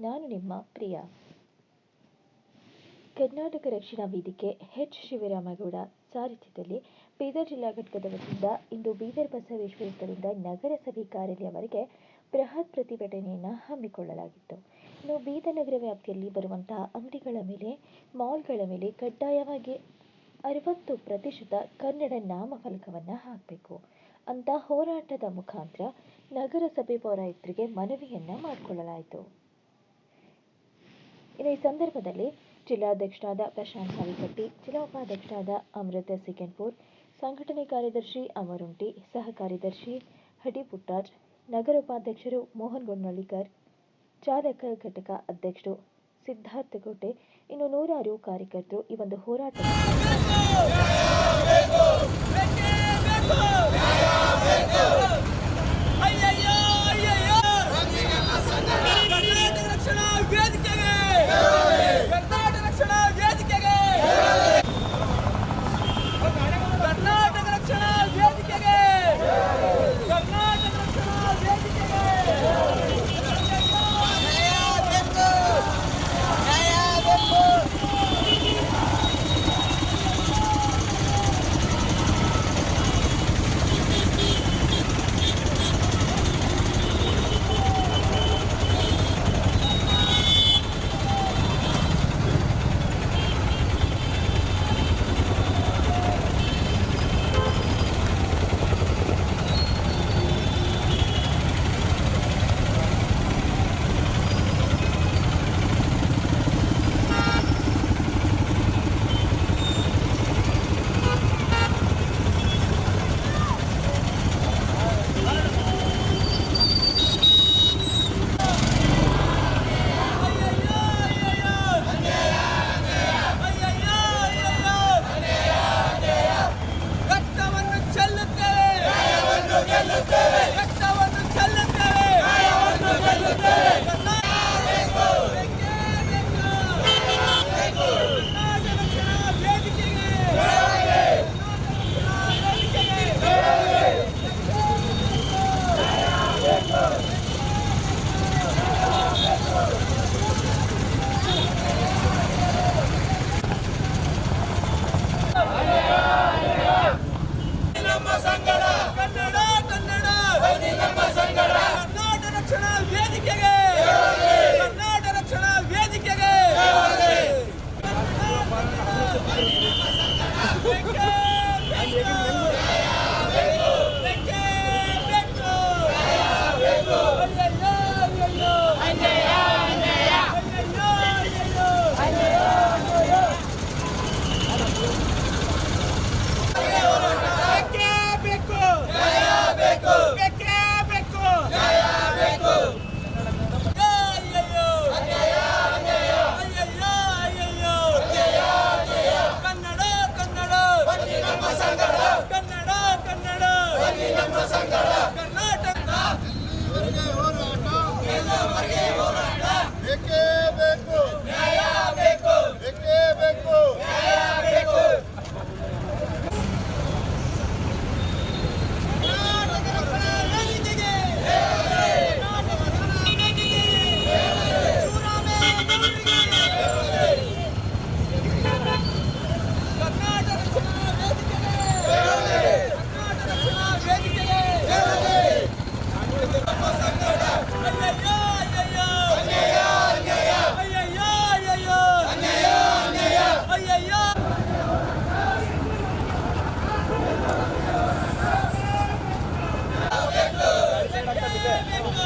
ನಾನು ನಿಮ್ಮ ಪ್ರಿಯ. ಕರ್ನಾಟಕ ರಕ್ಷಣಾ ವೇದಿಕೆ ಹೆಚ್ ಶಿವರಾಮೇಗೌಡ ಸಾರಥ್ಯದಲ್ಲಿ ಬೀದರ್ ಜಿಲ್ಲಾ ಘಟಕದ ವತಿಯಿಂದ ಇಂದು ಬೀದರ್ ಬಸವೇಶ್ವರದಿಂದ ನಗರಸಭೆ ಕಾರ್ಯಾಲಯವರೆಗೆ ಬೃಹತ್ ಪ್ರತಿಭಟನೆಯನ್ನು ಹಮ್ಮಿಕೊಳ್ಳಲಾಗಿತ್ತು. ಇನ್ನು ಬೀದರ್ ನಗರ ವ್ಯಾಪ್ತಿಯಲ್ಲಿ ಬರುವಂತಹ ಅಂಗಡಿಗಳ ಮೇಲೆ, ಮಾಲ್ಗಳ ಮೇಲೆ ಕಡ್ಡಾಯವಾಗಿ ಅರವತ್ತು ಪ್ರತಿಶತ ಕನ್ನಡ ನಾಮಫಲಕವನ್ನು ಹಾಕಬೇಕು. ಅಂತ ಹೋರಾಟದ ಮುಖಾಂತರ ನಗರಸಭೆ ಪೌರಾಯುಕ್ತರಿಗೆ ಮನವಿಯನ್ನ ಮಾಡಿಕೊಳ್ಳಲಾಯಿತು. ಇನ್ನು ಈ ಸಂದರ್ಭದಲ್ಲಿ ಜಿಲ್ಲಾಧ್ಯಕ್ಷರಾದ ಪ್ರಶಾಂತ್ ಹಾವಿಕಟ್ಟಿ ಜಿಲ್ಲಾ ಉಪಾಧ್ಯಕ್ಷರಾದ ಅಮೃತ ಸಿಕನ್ಪುರ್ ಸಂಘಟನೆ ಕಾರ್ಯದರ್ಶಿ ಅಮರುಂಟಿ ಸಹ ಕಾರ್ಯದರ್ಶಿ ಹಡಿ ನಗರ ಉಪಾಧ್ಯಕ್ಷರು ಮೋಹನ್ ಗೊಂಡಳ್ಳಿಕರ್ ಚಾಲಕ ಘಟಕ ಅಧ್ಯಕ್ಷರು ಸಿದ್ಧಾರ್ಥ ಕೋಟೆ, ಇನ್ನು ನೂರಾರು ಕಾರ್ಯಕರ್ತರು ಈ ಒಂದು ಹೋರಾಟ ಅಯ್ಯಯ್ಯೋ ಕರ್ನಾಟಕ ರಕ್ಷಣಾ ವೇದಿಕೆಗೆ ಕರ್ನಾಟಕ ರಕ್ಷಣಾ ವೇದಿಕೆಗೆ ಕರ್ನಾಟಕ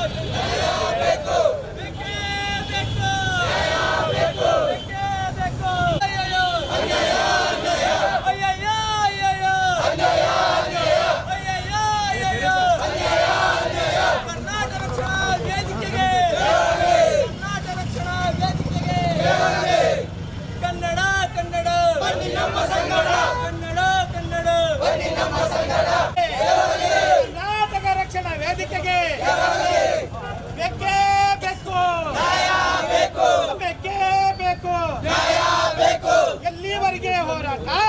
Thank you. টাকা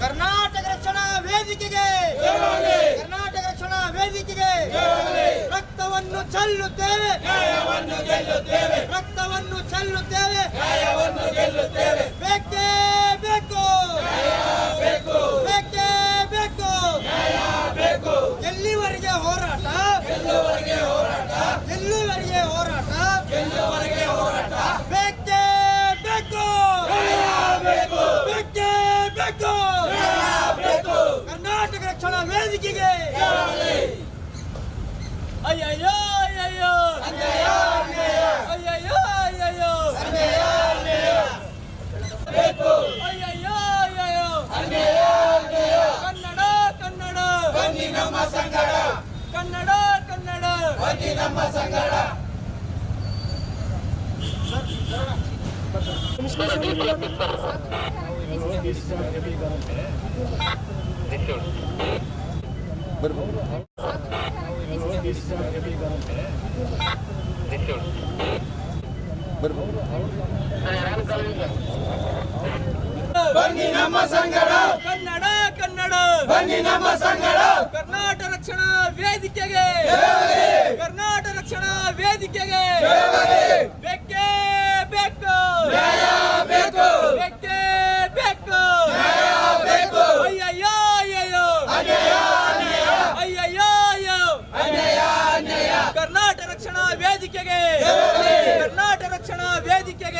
ಕರ್ನಾಟಕ ರಕ್ಷಣಾ ವೇದಿಕೆಗೆ ಕರ್ನಾಟಕ ರಕ್ಷಣಾ ವೇದಿಕೆಗೆ ರಕ್ತವನ್ನು ಚೆಲ್ಲುತ್ತೇವೆ. ರಕ್ತವನ್ನು ಚೆಲ್ಲುತ್ತೇವೆ. ಬೇಕೇ ಬೇಕು ಎಲ್ಲಿವರೆಗೆ ಹೋರಾಟ? ಎಲ್ಲಿವರೆಗೆ ಹೋರಾಟ? ಬೇಕೇ ಬೇಕು! ಬೇಕೇ ಬೇಕು ಕರ್ನಾಟಕ ರಕ್ಷಣಾ ವೇದಿಕೆಗೆ! ಅಯ್ಯಯ್ಯೋ ಅಯ್ಯಯ್ಯೋ ಅಯ್ಯಯ್ಯೋ ಅಯ್ಯಯ್ಯೋ ಕನ್ನಡ ಕನ್ನಡ ನಮ್ಮ ಸಂಗಡ ಕನ್ನಡ ಕನ್ನಡ ನಮ್ಮ ಸಂಗಡ ಬನ್ನಿ ನಮ್ಮ ಸಂಗಡ. ಕನ್ನಡ ಕನ್ನಡ. ಬನ್ನಿ ನಮ್ಮ ಸಂಗಡ. ಕರ್ನಾಟಕ ರಕ್ಷಣಾ ವೇದಿಕೆಗೆ. ಕರ್ನಾಟಕ ರಕ್ಷಣಾ ವೇದಿಕೆಗೆ. ಬೇಕೇ ಬೇಕು ಬೇಕು ಬೇಕೇ ಬೇಕು ಬೇಕು ಅಯ್ಯಯ್ಯೋ ಅಯ್ಯಯ್ಯೋ ಅಯ್ಯಯ್ಯೋ ಅಯ್ಯೋ ಕರ್ನಾಟಕ ರಕ್ಷಣಾ ವೇದಿಕೆಗೆ ಕರ್ನಾಟಕ ರಕ್ಷಣಾ ವೇದಿಕೆಗೆ ಬೇಕೇ ಬೇಕು ಬೇಕು ಕರ್ನಾಟಕ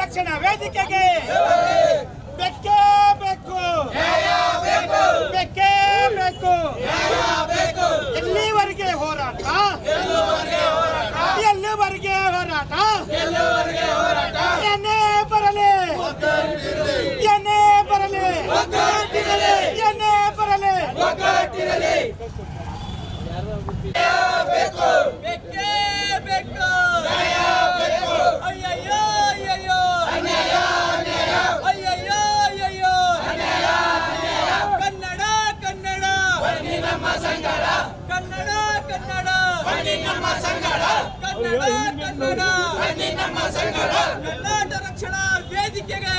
ರಕ್ಷಣಾ ವೇದಿಕೆಗೆ ಬೇಕೇ ಬೇಕು ಬೇಕೇ ಬೇಕು ಎಲ್ಲಿವರೆಗೆ ಹೋರಾಟ ಎಲ್ಲಿವರೆಗೆ ಹೋರಾಟ ಏನೇ ಬರಲಿ ಏನೇ ಬರಲಿ ಬರಲಿ. ಬೇಕೇ. ಬೇಕು ಅಯ್ಯಯ್ಯೋ ಅಯ್ಯಯ್ಯೋ. ಅಯ್ಯಯ್ಯೋ ಅಯ್ಯಯ್ಯೋ. ಕನ್ನಡ ಕನ್ನಡ. ನಮ್ಮ ಸಂಗಡ. ಕನ್ನಡ ಕನ್ನಡ. ನಮ್ಮ ಸಂಗಡ. ಕನ್ನಡ ಕನ್ನಡ. ನಮ್ಮ ಸಂಗಡ. ಕರ್ನಾಟಕ ರಕ್ಷಣಾ ವೇದಿಕೆಗೆ.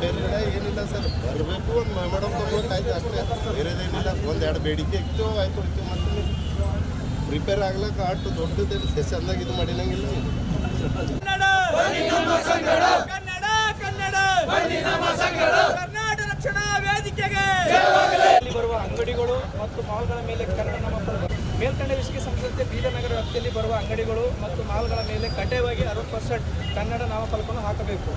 ಬೇರೆ ಏನಿಲ್ಲ ಸರ್. ಬರಬೇಕು ಒಂದು ಮೇಡಮ್ ತಗೋಬೇಕು ಆಯ್ತು ಅಷ್ಟೇ. ಬೇರೆದೇನಿಲ್ಲ ಒಂದು ಎರಡು ಬೇಡಿಕೆ ಇತ್ತು ಆಯ್ತು ಹೋಯ್ತು ಮತ್ತೆ ಪ್ರಿಪೇರ್ ಆಗ್ಲಕ್ಕ ಆಟು ದೊಡ್ಡದೇನು ಸೆಷನ್ದಾಗ ಇದು ಮಾಡಿನಂಗಿಲ್ಲ. ಕನ್ನಡ! ಕನ್ನಡ! ಕನ್ನಡ! ಕರ್ನಾಟಕ ರಕ್ಷಣಾ ವೇದಿಕೆಗೆ! ಇಲ್ಲಿ ಬರುವ ಅಂಗಡಿಗಳು ಮತ್ತು ಮಾಲ್ಗಳ ಮೇಲೆ ಕನ್ನಡ ನಮ್ಮ ಮೇಲ್ಕಂಡ ವಿಷಯಕ್ಕೆ ಸಂಬಂಧಿಸಿದಂತೆ ಬೀದನಗರ ನಗರ ವ್ಯಾಪ್ತಿಯಲ್ಲಿ ಬರುವ ಅಂಗಡಿಗಳು ಮತ್ತು ಮಾಲ್ಗಳ ಮೇಲೆ ಕಡ್ಡಾಯವಾಗಿ ಅರವತ್ತು ಪರ್ಸೆಂಟ್ ಕನ್ನಡ ನಾಮಫಲಕವನ್ನು ಹಾಕಬೇಕು.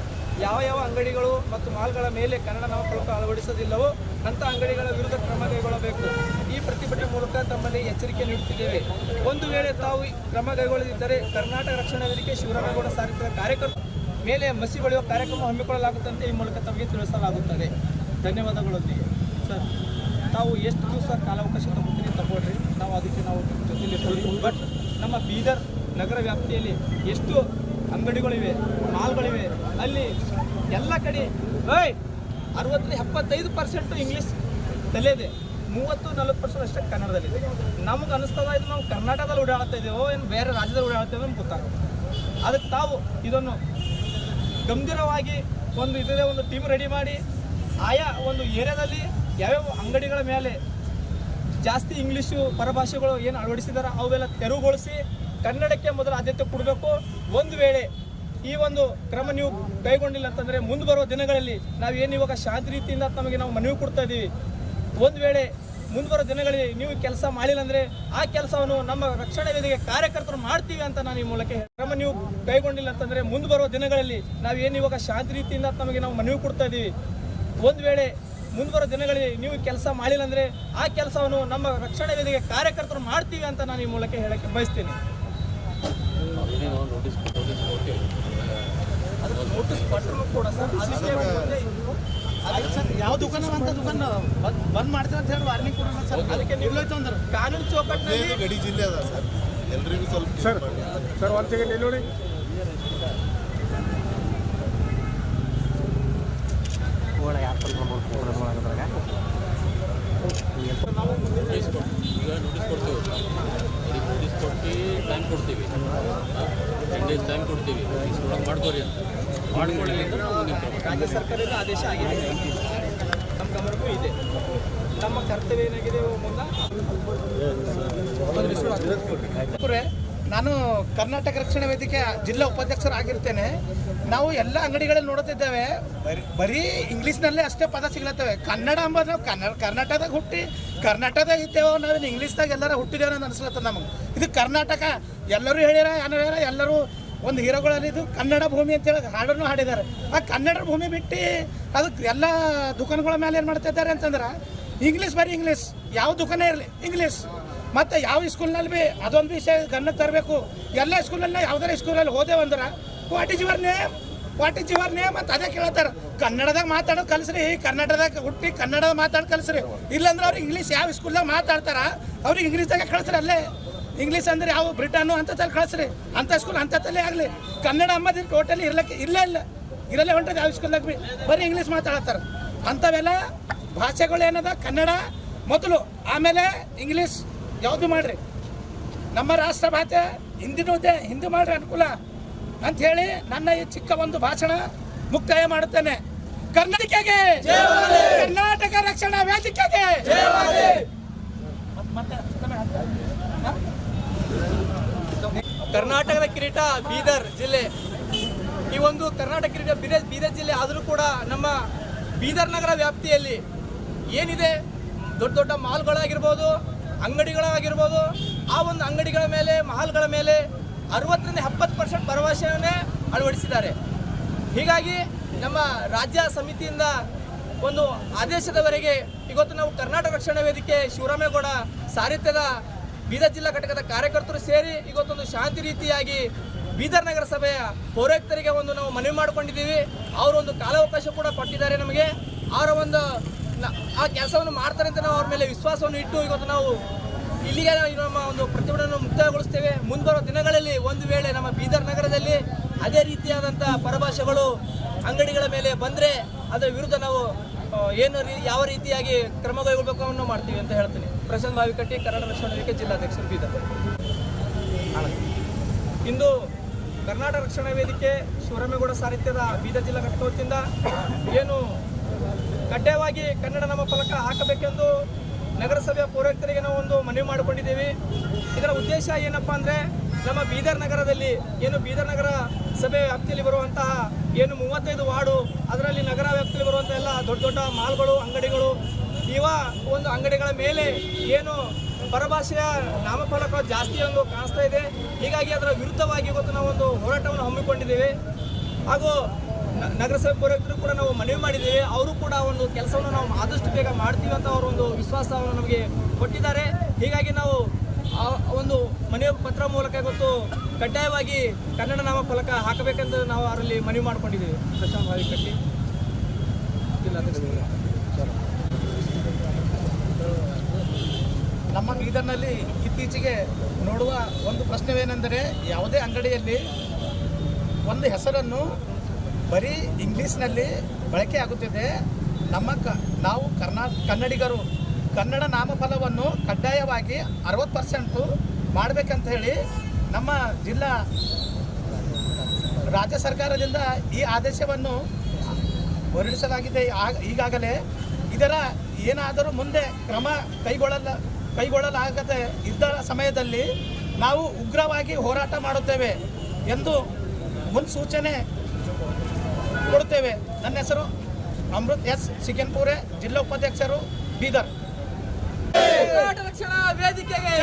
ಯಾವ ಯಾವ ಅಂಗಡಿಗಳು ಮತ್ತು ಮಾಲ್ಗಳ ಮೇಲೆ ಕನ್ನಡ ನಾಮಫಲಕ ಅಳವಡಿಸೋದಿಲ್ಲವೋ ಅಂಥ ಅಂಗಡಿಗಳ ವಿರುದ್ಧ ಕ್ರಮ ಕೈಗೊಳ್ಳಬೇಕು. ಈ ಪ್ರತಿಭಟನೆ ಮೂಲಕ ತಮ್ಮಲ್ಲಿ ಎಚ್ಚರಿಕೆ ನೀಡುತ್ತಿದ್ದೇವೆ. ಒಂದು ವೇಳೆ ತಾವು ಕ್ರಮ ಕೈಗೊಳ್ಳದಿದ್ದರೆ ಕರ್ನಾಟಕ ರಕ್ಷಣಾ ವೇದಿಕೆ ಶಿವರಾಮೇಗೌಡ ಸಾರಿದ ಕಾರ್ಯಕರ್ತ ಮೇಲೆ ಮಸಿ ಬಳಿಯುವ ಕಾರ್ಯಕ್ರಮ ಹಮ್ಮಿಕೊಳ್ಳಲಾಗುತ್ತಂತೆ ಈ ಮೂಲಕ ತಮಗೆ ತಿಳಿಸಲಾಗುತ್ತದೆ. ಧನ್ಯವಾದಗಳೊಂದಿಗೆ. ಸರ್, ತಾವು ಎಷ್ಟು ದಿವಸ ಕಾಲಾವಕಾಶ ತಗೊಳ್ತೀನಿ ತಗೊಳ್ರಿ ನಾವು ಅದಕ್ಕೆ ನಾವು ಜೊತೆಯಲ್ಲಿ ಬಟ್ ನಮ್ಮ ಬೀದರ್ ನಗರ ವ್ಯಾಪ್ತಿಯಲ್ಲಿ ಎಷ್ಟು ಅಂಗಡಿಗಳಿವೆ, ಮಾಲ್ಗಳಿವೆ. ಅಲ್ಲಿ ಎಲ್ಲ ಕಡೆ, ಏಯ್, ಅರವತ್ತರಿಂದ ಎಪ್ಪತ್ತೈದು ಪರ್ಸೆಂಟು ಇಂಗ್ಲೀಷ್ ತಲೆದೆ ಮೂವತ್ತು, ನಲ್ವತ್ತು ಪರ್ಸೆಂಟ್ ಅಷ್ಟೇ ಕನ್ನಡದಲ್ಲಿದೆ. ನಮ್ಗೆ ಅನಿಸ್ತದ ಇದು ನಾವು ಕರ್ನಾಟಕದಲ್ಲಿ ಓಡಾಡ್ತಾ ಇದ್ದೇವೋ ಏನು ಬೇರೆ ರಾಜ್ಯದಲ್ಲಿ ಓಡಾಡ್ತೇವೆ ಅಂತ ಗೊತ್ತಾಗುತ್ತೆ ಅದಕ್ಕೆ ತಾವು ಇದನ್ನು ಗಂಭೀರವಾಗಿ ಒಂದು ಇದರ ಒಂದು ಟೀಮ್ ರೆಡಿ ಮಾಡಿ, ಆಯಾ ಒಂದು ಏರಿಯಾದಲ್ಲಿ ಯಾವ್ಯಾವ ಅಂಗಡಿಗಳ ಮೇಲೆ ಜಾಸ್ತಿ ಇಂಗ್ಲೀಷು ಪರಭಾಷೆಗಳು ಏನು ಅಳವಡಿಸಿದಾರೆ ಅವೆಲ್ಲ ತೆರವುಗೊಳಿಸಿ ಕನ್ನಡಕ್ಕೆ ಮೊದಲು ಆದ್ಯತೆ ಕೊಡಬೇಕು. ಒಂದು ವೇಳೆ ಈ ಒಂದು ಕ್ರಮ ನೀವು ಕೈಗೊಂಡಿಲ್ಲ ಅಂತಂದರೆ ಮುಂದೆ ಬರುವ ದಿನಗಳಲ್ಲಿ ನಾವು ಏನು ಇವಾಗ ಶಾಂತಿ ರೀತಿಯಿಂದ ನಮಗೆ ನಾವು ಮನವಿ ಕೊಡ್ತಾ ಇದ್ದೀವಿ ಒಂದು ವೇಳೆ ಮುಂದೆ ದಿನಗಳಲ್ಲಿ ನೀವು ಕೆಲಸ ಮಾಡಿಲ್ಲ ಅಂದರೆ ಆ ಕೆಲಸವನ್ನು ನಮ್ಮ ರಕ್ಷಣಾ ವೇದಿಕೆ ಕಾರ್ಯಕರ್ತರು ಮಾಡ್ತೀವಿ ಅಂತ ನಾನು ಈ ಮೂಲಕ ಕ್ರಮ ನೀವು ಕೈಗೊಂಡಿಲ್ಲ ಅಂತಂದರೆ ಮುಂದೆ ಬರುವ ದಿನಗಳಲ್ಲಿ ನಾವು ಏನು ಇವಾಗ ಶಾಂತಿ ರೀತಿಯಿಂದ ನಮಗೆ ನಾವು ಮನವಿ ಕೊಡ್ತಾ ಇದ್ದೀವಿ ಒಂದು ವೇಳೆ ಮುಂದೆ ದಿನಗಳಲ್ಲಿ ನೀವು ಕೆಲಸ ಮಾಡಿಲ್ಲ ಅಂದರೆ ಆ ಕೆಲಸವನ್ನು ನಮ್ಮ ರಕ್ಷಣಾ ವೇದಿಕೆ ಕಾರ್ಯಕರ್ತರು ಮಾಡ್ತೀವಿ ಅಂತ ನಾನು ಈ ಮೂಲಕ ಹೇಳಕ್ಕೆ ಬಯಸ್ತೀನಿ. ಅದಕ್ಕೆ ನೋಟಿಸ್ ಕೊಟ್ಟರು ಕೂಡ ಸರ್ ಅದಕ್ಕೆ ಮುಂದೆ ಯಾವ ದುಕಾನ ಅಂತ ದುಕಾನ ಬಂದ್ ಬಂದ್ ಮಾಡ್ತೇವೆ ಅಂತ ಹೇಳಿ ವಾರ್ನಿಂಗ್ ಕೊಡೋಣ ಸರ್ ಅದಕ್ಕೆ ನಿಲ್ಲೋಯ್ತು ಅಂದ್ರೆ ಕಾನೂನು ಚೌಕಟ್ಟಿನಲ್ಲಿ ಗಡಿ ಜಿಲ್ಲೆ ಅದ ಸರ್ ಎಲ್ರಿಗೂ ಸ್ವಲ್ಪ ಸರ್ ಸರ್ ಒಂದು ಸೆಕೆಂಡ್ ಇಲ್ಲಿ ನೋಡಿ. ಈಗ ನೋಟಿಸ್ ಕೊಡ್ತೀವಿ. ಅವ್ರಿಗೆ ಟೈಮ್ ಕೊಡ್ತೀವಿ. ಟೆನ್ ಡೇಸ್ ಟೈಮ್ ಕೊಡ್ತೀವಿ. ಇಷ್ಟೊಳಗೆ ಮಾಡ್ಕೋರಿ ಅಂತ. ಮಾಡ್ಕೊಳ್ಳಿಲ್ಲ ರಾಜ್ಯ ಸರ್ಕಾರದಿಂದ ಆದೇಶ ಆಗಿದೆ. ನಮ್ಮ ಗಮನಕ್ಕೂ ಇದೆ. ನಮ್ಮ ಕರ್ತವ್ಯ ಏನಾಗಿದೆ ಮುಂದೆ ನಾನು ಕರ್ನಾಟಕ ರಕ್ಷಣಾ ವೇದಿಕೆ ಜಿಲ್ಲಾ ಉಪಾಧ್ಯಕ್ಷರಾಗಿರ್ತೇನೆ. ನಾವು ಎಲ್ಲ ಅಂಗಡಿಗಳಲ್ಲಿ ನೋಡುತ್ತಿದ್ದೇವೆ. ಬರೀ ಬರೀ ಇಂಗ್ಲೀಷ್ನಲ್ಲೇ ಅಷ್ಟೇ ಪದ ಸಿಗ್ಲತ್ತವೆ. ಕನ್ನಡ ಅಂಬೋದು ನಾವು ಕನ್ನಡ ಕರ್ನಾಟಕದಾಗ ಹುಟ್ಟಿ ಕರ್ನಾಟಕದಾಗ ಇದ್ದೇವೆ ಅನ್ನೋದನ್ನ ಇಂಗ್ಲೀಷ್ದಾಗ ಎಲ್ಲರ ಹುಟ್ಟಿದೇನೋ ಅಂತ ಅನ್ಸ್ಲತ್ತ ನಮಗೆ. ಇದು ಕರ್ನಾಟಕ. ಎಲ್ಲರೂ ಹೇಳ್ಯಾರ ಏನಾರ ಎಲ್ಲರೂ ಒಂದು ಹೀರೋಗಳಲ್ಲಿ ಇದು ಕನ್ನಡ ಭೂಮಿ ಅಂತೇಳಿ ಹಾಡನ್ನು ಹಾಡಿದ್ದಾರೆ. ಆ ಕನ್ನಡ ಭೂಮಿ ಬಿಟ್ಟು ಅದಕ್ಕೆ ಎಲ್ಲ ದುಕಾನ್ಗಳ ಮೇಲೆ ಏನು ಮಾಡ್ತಾ ಇದ್ದಾರೆ ಅಂತಂದ್ರೆ ಇಂಗ್ಲೀಷ್ ಬರೀ ಇಂಗ್ಲೀಷ್ ಯಾವ ದುಕಾನೇ ಇರಲಿ ಇಂಗ್ಲೀಷ್ ಮತ್ತು ಯಾವ ಸ್ಕೂಲ್ನಲ್ಲಿ ಭೀ ಅದೊಂದು ವಿಷಯ ಗಮನಕ್ಕೆ ತರಬೇಕು. ಎಲ್ಲ ಸ್ಕೂಲಲ್ಲಿ ಯಾವ್ದಾರ ಸ್ಕೂಲಲ್ಲಿ ಹೋದೆವಂದ್ರೆ what is your name what is your name ಅಂತ ಅದೇ ಕೇಳ್ತಾರೆ ಕನ್ನಡದಾಗ ಮಾತಾಡೋದು ಕಲಿಸ್ರಿ ಕನ್ನಡದಾಗ ಹುಟ್ಟಿ ಕನ್ನಡ ಮಾತಾಡೋದು ಕಲಿಸ್ರಿ. ಇಲ್ಲಾಂದ್ರೆ ಅವ್ರು ಇಂಗ್ಲೀಷ್ ಯಾವ ಸ್ಕೂಲ್ದಾಗ ಮಾತಾಡ್ತಾರ ಅವ್ರಿಗೆ ಇಂಗ್ಲೀಷ್ದಾಗ ಕಳಿಸ್ರಿ ಅಲ್ಲೇ. ಇಂಗ್ಲೀಷ್ ಅಂದ್ರೆ ಯಾವ ಬ್ರಿಟನ್ನು ಅಂತಲ್ಲಿ ಕಳಿಸ್ರಿ. ಅಂಥ ಸ್ಕೂಲ್ ಅಂಥದ್ದಲ್ಲೇ ಆಗಲಿ. ಕನ್ನಡ ಅಂಬದಿ ಟೋಟಲಿ ಇರ್ಲಕ್ಕೆ ಇಲ್ಲೇ ಇಲ್ಲ. ಇರಲ್ಲೇ ಹೊಂಟದ ಯಾವ ಸ್ಕೂಲ್ದಾಗ ಭೀ ಬರೀ ಇಂಗ್ಲೀಷ್ ಮಾತಾಡತ್ತಾರ. ಅಂಥವೆಲ್ಲ ಭಾಷೆಗಳು ಏನದ? ಕನ್ನಡ ಮೊದಲು. ಆಮೇಲೆ ಇಂಗ್ಲೀಷ್ ಯಾವುದು ಮಾಡ್ರಿ? ನಮ್ಮ ರಾಷ್ಟ್ರ ಭಾಷೆ ಹಿಂದಿನೂ ಇದೆ ಹಿಂದಿ ಮಾಡ್ರಿ ಅನುಕೂಲ. ಅಂತ ಹೇಳಿ ನನ್ನ ಈ ಚಿಕ್ಕ ಒಂದು ಭಾಷಣ ಮುಕ್ತಾಯ ಮಾಡುತ್ತೇನೆ. ಕರ್ನಾಟಕಕ್ಕೆ! ಕರ್ನಾಟಕ ರಕ್ಷಣಾ ವೇದಿಕೆಗೆ! ಕರ್ನಾಟಕದ ಕಿರೀಟ ಬೀದರ್ ಜಿಲ್ಲೆ. ಈ ಒಂದು ಕರ್ನಾಟಕ ಕಿರೀಟ ಬೀದರ್ ಬೀದರ್ ಜಿಲ್ಲೆ ಆದರೂ ಕೂಡ ನಮ್ಮ ಬೀದರ್ ನಗರ ವ್ಯಾಪ್ತಿಯಲ್ಲಿ ಏನಿದೆ? ದೊಡ್ಡ ದೊಡ್ಡ ಮಾಲ್ಗಳಾಗಿರ್ಬೋದು, ಅಂಗಡಿಗಳಾಗಿರ್ಬೋದು, ಆ ಒಂದು ಅಂಗಡಿಗಳ ಮೇಲೆ, ಮಾಲ್ಗಳ ಮೇಲೆ ಅರವತ್ತರಿಂದ ಎಪ್ಪತ್ತು ಪರ್ಸೆಂಟ್ ಭರವಸೆಯನ್ನೇ ಅಳವಡಿಸಿದ್ದಾರೆ. ಹೀಗಾಗಿ ನಮ್ಮ ರಾಜ್ಯ ಸಮಿತಿಯಿಂದ ಒಂದು ಆದೇಶದವರೆಗೆ ಇವತ್ತು ನಾವು ಕರ್ನಾಟಕ ರಕ್ಷಣಾ ವೇದಿಕೆ ಶಿವರಾಮೇಗೌಡ ಸಾಹಿತ್ಯದ ಬೀದರ್ ಜಿಲ್ಲಾ ಘಟಕದ ಕಾರ್ಯಕರ್ತರು ಸೇರಿ ಇವತ್ತೊಂದು ಶಾಂತಿ ರೀತಿಯಾಗಿ ಬೀದರ್ ನಗರಸಭೆಯ ಪೌರಾಯುಕ್ತರಿಗೆ ಒಂದು ನಾವು ಮನವಿ ಮಾಡಿಕೊಂಡಿದ್ದೀವಿ. ಅವರೊಂದು ಕಾಲಾವಕಾಶ ಕೂಡ ಕೊಟ್ಟಿದ್ದಾರೆ ನಮಗೆ. ಅವರ ಒಂದು ಆ ಕೆಲಸವನ್ನು ಮಾಡ್ತಾರೆ ಅಂತ ನಾವು ಅವ್ರ ಮೇಲೆ ವಿಶ್ವಾಸವನ್ನು ಇಟ್ಟು ಇವತ್ತು ನಾವು ಇಲ್ಲಿಗೆ ನಮ್ಮ ಒಂದು ಪ್ರತಿಭಟನೆ ಮುಕ್ತಾಯಗೊಳಿಸ್ತೇವೆ ಮುಂಬರುವ ದಿನಗಳಲ್ಲಿ ಒಂದು ವೇಳೆ ನಮ್ಮ ಬೀದರ್ ನಗರದಲ್ಲಿ ಅದೇ ರೀತಿಯಾದಂಥ ಪರಭಾಷೆಗಳು ಅಂಗಡಿಗಳ ಮೇಲೆ ಬಂದರೆ ಅದರ ವಿರುದ್ಧ ನಾವು ಏನು ಯಾವ ರೀತಿಯಾಗಿ ಕ್ರಮ ಅನ್ನೋ ಮಾಡ್ತೀವಿ ಅಂತ ಹೇಳ್ತೀನಿ. ಪ್ರಶಾಂತ್ ಬಾವಿಕಟ್ಟಿ, ಕನ್ನಡ ರಕ್ಷಣಾ ವೇದಿಕೆ ಜಿಲ್ಲಾಧ್ಯಕ್ಷರು ಬೀದರ್. ಇಂದು ಕರ್ನಾಟಕ ರಕ್ಷಣಾ ವೇದಿಕೆ ಶಿವರಾಮೇಗೌಡ ಸಾಹಿತ್ಯದ ಬೀದರ್ ಜಿಲ್ಲಾ ಘಟಕ ಏನು ಕಡ್ಡಾಯವಾಗಿ ಕನ್ನಡ ನಮ್ಮ ಫಲಕ ಹಾಕಬೇಕೆಂದು ನಗರಸಭೆಯ ಪೌರಾಯುಕ್ತರಿಗೆ ನಾವು ಒಂದು ಮನವಿ ಮಾಡಿಕೊಂಡಿದ್ದೀವಿ. ಇದರ ಉದ್ದೇಶ ಏನಪ್ಪಾ ಅಂದರೆ ನಮ್ಮ ಬೀದರ್ ನಗರದಲ್ಲಿ ಏನು ಬೀದರ್ ನಗರ ಸಭೆ ವ್ಯಾಪ್ತಿಯಲ್ಲಿ ಬರುವಂತಹ ಏನು ಮೂವತ್ತೈದು ವಾರ್ಡು ಅದರಲ್ಲಿ ನಗರ ವ್ಯಾಪ್ತಿಯಲ್ಲಿ ಬರುವಂಥ ಎಲ್ಲ ದೊಡ್ಡ ದೊಡ್ಡ ಮಾಲ್ಗಳು, ಅಂಗಡಿಗಳು, ಇವ ಒಂದು ಅಂಗಡಿಗಳ ಮೇಲೆ ಏನು ಪರಭಾಷೆಯ ನಾಮಫಲಕ ಜಾಸ್ತಿ ಒಂದು ಕಾಣಿಸ್ತಾ ಇದೆ. ಹೀಗಾಗಿ ಅದರ ವಿರುದ್ಧವಾಗಿ ಇವತ್ತು ನಾವು ಒಂದು ಹೋರಾಟವನ್ನು ಹಮ್ಮಿಕೊಂಡಿದ್ದೇವೆ. ಹಾಗೂ ನಗರಸಭೆ ಪೌರಾಯುಕ್ತರು ಕೂಡ ನಾವು ಮನವಿ ಮಾಡಿದ್ದೇವೆ. ಅವರು ಕೂಡ ಒಂದು ಕೆಲಸವನ್ನು ನಾವು ಆದಷ್ಟು ಬೇಗ ಮಾಡ್ತೀವಿ ಅಂತ ಅವರು ಒಂದು ವಿಶ್ವಾಸವನ್ನು ನಮಗೆ ಕೊಟ್ಟಿದ್ದಾರೆ. ಹೀಗಾಗಿ ನಾವು ಒಂದು ಮನೆಯ ಪತ್ರ ಮೂಲಕ ಇವತ್ತು ಕಡ್ಡಾಯವಾಗಿ ಕನ್ನಡ ನಾಮ ಫಲಕ ಹಾಕಬೇಕೆಂದು ನಾವು ಅದರಲ್ಲಿ ಮನವಿ ಮಾಡಿಕೊಂಡಿದ್ದೀವಿ. ಪ್ರಶಾಂತ್ ಭಾವಿ ಕಟ್ಟಿ. ನಮ್ಮ ಬೀದರ್ನಲ್ಲಿ ಇತ್ತೀಚೆಗೆ ನೋಡುವ ಒಂದು ಪ್ರಶ್ನೆವೇನೆಂದರೆ ಯಾವುದೇ ಅಂಗಡಿಯಲ್ಲಿ ಒಂದು ಹೆಸರನ್ನು ಬರೀ ಇಂಗ್ಲೀಷ್ನಲ್ಲಿ ಬಳಕೆ ಆಗುತ್ತಿದೆ. ನಮ್ಮ ನಾವು ಕರ್ನಾ, ಕನ್ನಡಿಗರು ಕನ್ನಡ ನಾಮಫಲವನ್ನು ಕಡ್ಡಾಯವಾಗಿ ಅರವತ್ತು ಪರ್ಸೆಂಟು ಮಾಡಬೇಕಂತ ಹೇಳಿ ನಮ್ಮ ಜಿಲ್ಲಾ ರಾಜ್ಯ ಸರ್ಕಾರದಿಂದ ಈ ಆದೇಶವನ್ನು ಹೊರಡಿಸಲಾಗಿದೆ. ಈಗಾಗಲೇ ಇದರ ಏನಾದರೂ ಮುಂದೆ ಕ್ರಮ ಕೈಗೊಳ್ಳಲ, ಕೈಗೊಳ್ಳಲಾಗದೆ ಇದ್ದ ಸಮಯದಲ್ಲಿ ನಾವು ಉಗ್ರವಾಗಿ ಹೋರಾಟ ಮಾಡುತ್ತೇವೆ ಎಂದು ಮುನ್ಸೂಚನೆ ಕೊಡುತ್ತೇವೆ. ನನ್ನ ಹೆಸರು ಅಮೃತ್ ಎಸ್. ಸಿಕೆನ್ಪುರೆ ಜಿಲ್ಲಾ ಉಪಾಧ್ಯಕ್ಷರು ಬೀದರ್. ಕರ್ನಾಟಕ ರಕ್ಷಣಾ ವೇದಿಕೆಗೆ.